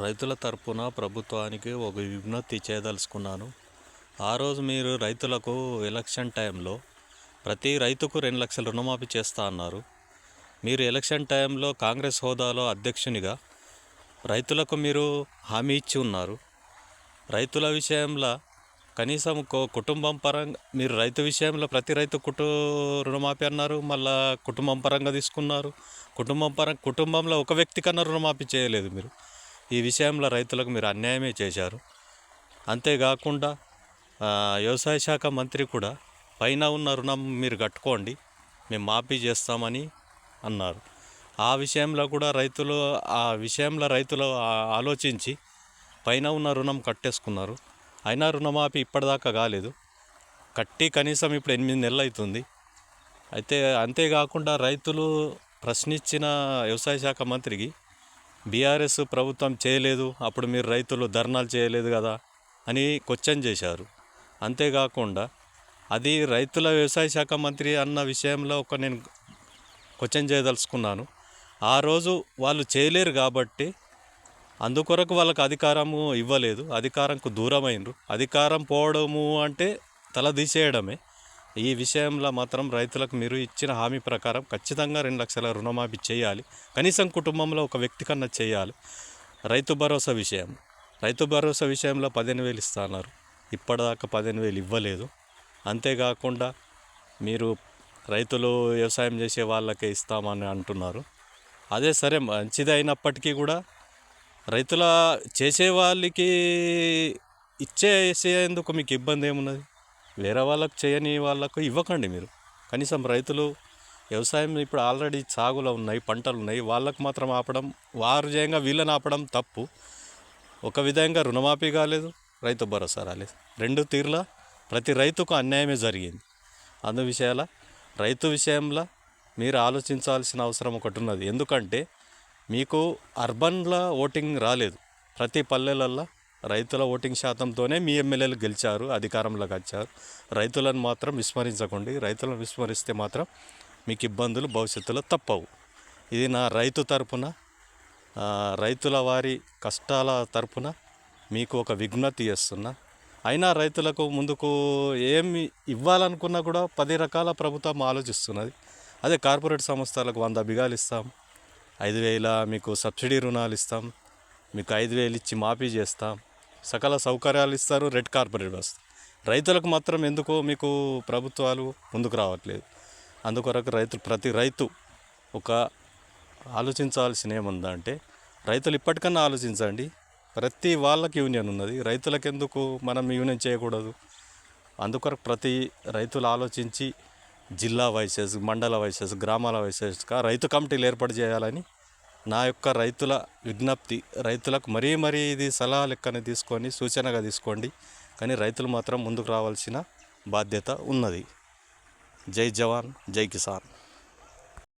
రైతుల తరపున ప్రభుత్వానికి ఒక విజ్ఞప్తి చేయదలుచుకున్నాను. ఆ రోజు మీరు రైతులకు ఎలక్షన్ టైంలో ప్రతి రైతుకు రెండు లక్షల రుణమాఫీ చేస్తా అన్నారు. మీరు ఎలక్షన్ టైంలో కాంగ్రెస్ హోదాలో అధ్యక్షునిగా రైతులకు మీరు హామీ ఇచ్చి ఉన్నారు. రైతుల విషయంలో కనీసం కుటుంబం పరంగా మీరు రైతు విషయంలో ప్రతి రైతు కుటు రుణమాఫీ అన్నారు మళ్ళా కుటుంబం పరంగా తీసుకున్నారు. కుటుంబం పరం కుటుంబంలో ఒక వ్యక్తి కన్నా రుణమాఫీ చేయలేదు మీరు. ఈ విషయంలో రైతులకు మీరు అన్యాయమే చేశారు. అంతేకాకుండా వ్యవసాయ శాఖ మంత్రి కూడా పైన ఉన్న రుణం మీరు కట్టుకోండి మేము మాఫీ చేస్తామని అన్నారు. ఆ విషయంలో కూడా రైతులు ఆ విషయంలో రైతులు ఆలోచించి పైన ఉన్న రుణం కట్టేసుకున్నారు. అయినా రుణమాఫీ ఇప్పటిదాకా కాలేదు. కట్టి కనీసం ఇప్పుడు ఎనిమిది నెలలు అవుతుంది. అయితే అంతేకాకుండా రైతులు ప్రశ్నించిన వ్యవసాయ శాఖ మంత్రికి బీఆర్ఎస్ ప్రభుత్వం చేయలేదు అప్పుడు మీరు రైతులు ధర్నాలు చేయలేదు కదా అని క్వశ్చన్ చేశారు. అంతేకాకుండా అది రైతుల వ్యవసాయ శాఖ మంత్రి అన్న విషయంలో ఒక నేను క్వశ్చన్ చేయదలుచుకున్నాను. ఆ రోజు వాళ్ళు చేయలేరు కాబట్టి అందుకొరకు వాళ్ళకి అధికారము ఇవ్వలేదు. అధికారంకు దూరమైనరు అధికారం పోవడము అంటే తల తీసేయడమే. ఈ విషయంలో మాత్రం రైతులకు మీరు ఇచ్చిన హామీ ప్రకారం ఖచ్చితంగా రెండు లక్షల రుణమాఫీ చేయాలి. కనీసం కుటుంబంలో ఒక వ్యక్తి కన్నా చేయాలి. రైతు భరోసా విషయం. రైతు భరోసా విషయంలో పదిహేను వేలు ఇస్తున్నారు ఇప్పటిదాకా పదిహేను వేలు ఇవ్వలేదు. అంతేకాకుండా మీరు రైతులు వ్యవసాయం చేసే వాళ్ళకే ఇస్తామని అంటున్నారు. అదే సరే మంచిది అయినప్పటికీ కూడా రైతుల చేసే వాళ్ళకి ఇచ్చేసేందుకు మీకు ఇబ్బంది ఏమున్నది? వేరే వాళ్ళకు చేయని వాళ్ళకు ఇవ్వకండి మీరు. కనీసం రైతులు వ్యవసాయం ఇప్పుడు ఆల్రెడీ సాగులో ఉన్నాయి పంటలు ఉన్నాయి వాళ్ళకు మాత్రం ఆపడం వారు చేయంగా వీళ్ళని ఆపడం తప్పు. ఒక విధంగా రుణమాఫీ కాలేదు రైతు భరోసా రాలేదు. రెండు తీరులా ప్రతి రైతుకు అన్యాయమే జరిగింది. అందు విషయాల రైతు విషయంలో మీరు ఆలోచించాల్సిన అవసరం ఒకటి ఉన్నది. ఎందుకంటే మీకు అర్బన్లో ఓటింగ్ రాలేదు. ప్రతి పల్లెలల్లో రైతుల ఓటింగ్ శాతంతోనే మీ ఎమ్మెల్యేలు గెలిచారు అధికారంలోకి వచ్చారు. రైతులను మాత్రం విస్మరించకండి. రైతులను విస్మరిస్తే మాత్రం మీకు ఇబ్బందులు భవిష్యత్తులో తప్పవు. ఇది నా రైతు తరపున రైతుల వారి కష్టాల తరపున మీకు ఒక విజ్ఞప్తి చేస్తున్నా. అయినా రైతులకు ముందుకు ఏమి ఇవ్వాలనుకున్నా కూడా పది రకాల ప్రభుత్వం ఆలోచిస్తున్నది. అదే కార్పొరేట్ సంస్థలకు వంద బిగాలు ఇస్తాం. ఐదు వేల మీకు సబ్సిడీ రుణాలు ఇస్తాం. మీకు ఐదు వేలు ఇచ్చి మాఫీ చేస్తాం. సకల సౌకర్యాలు ఇస్తారు రెడ్ కార్పొరేట్ బస్ రైతులకు మాత్రం ఎందుకో మీకు ప్రభుత్వాలు ముందుకు రావట్లేదు. అందుకొరకు రైతు ప్రతి రైతు ఒక ఆలోచించాల్సిన ఏముందంటే రైతులు ఇప్పటికన్నా ఆలోచించండి. ప్రతి వాళ్ళకి యూనియన్ ఉన్నది. రైతులకు ఎందుకు మనం యూనియన్ చేయకూడదు? అందుకొరకు ప్రతి రైతులు ఆలోచించి జిల్లా వైసెస్ మండల వైసెస్ గ్రామాల వైసెస్గా రైతు కమిటీలు ఏర్పాటు చేయాలని నా యొక్క రైతుల విజ్ఞప్తి రైతులకు మరీ మరీ ఇది సలహా లెక్కన తీసుకొని సూచనగా తీసుకోండి. కానీ రైతులు మాత్రం ముందుకు రావాల్సిన బాధ్యత ఉన్నది. జై జవాన్ జై కిసాన్.